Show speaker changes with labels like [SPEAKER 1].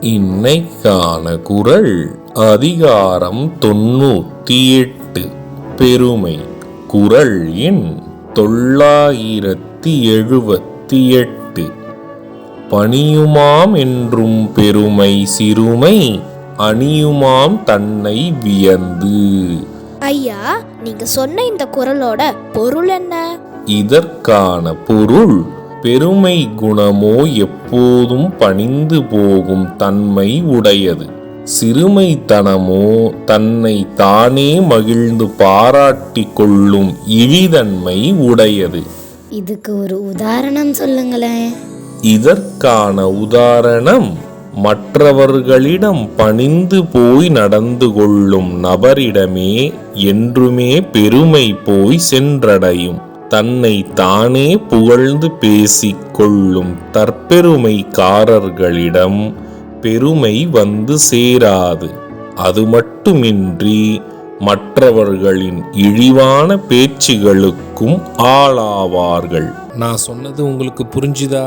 [SPEAKER 1] இன்னைக்கான குரல் அதிகாரம் தொண்ணூத்தி எட்டு பெருமை. குரல் எண் தொள்ளாயிரத்தி எழுபத்தி எட்டு பணியுமாம் என்றும் பெருமை சிறுமை அணியுமாம் தன்னை வியந்து.
[SPEAKER 2] ஐயா நீங்க சொன்ன இந்த குரலோட பொருள் என்ன?
[SPEAKER 1] இதற்கான பொருள் பெருமை குணமோ எப்போதும் பணிந்து போகும் தன்மை உடையது. சிறுமைத்தனமோ தன்னை தானே மகிழ்ந்து பாராட்டிக் கொள்ளும் இழிதன்மை உடையது.
[SPEAKER 3] இதுக்கு ஒரு உதாரணம் சொல்லுங்களேன்.
[SPEAKER 1] இதற்கான உதாரணம் மற்றவர்களிடம் பணிந்து போய் நடந்து கொள்ளும் நபரிடமே என்றுமே பெருமை போய் சென்றடையும். தன்னை தானே புகழ்ந்து பேசிக் கொள்ளும் தற்பெருமைக்காரர்களிடம் பெருமை வந்து சேராது. அது மட்டுமின்றி மற்றவர்களின் இழிவான பேச்சுகளுக்கும் ஆளாவார்கள். நான் சொன்னது உங்களுக்கு புரிஞ்சுதா?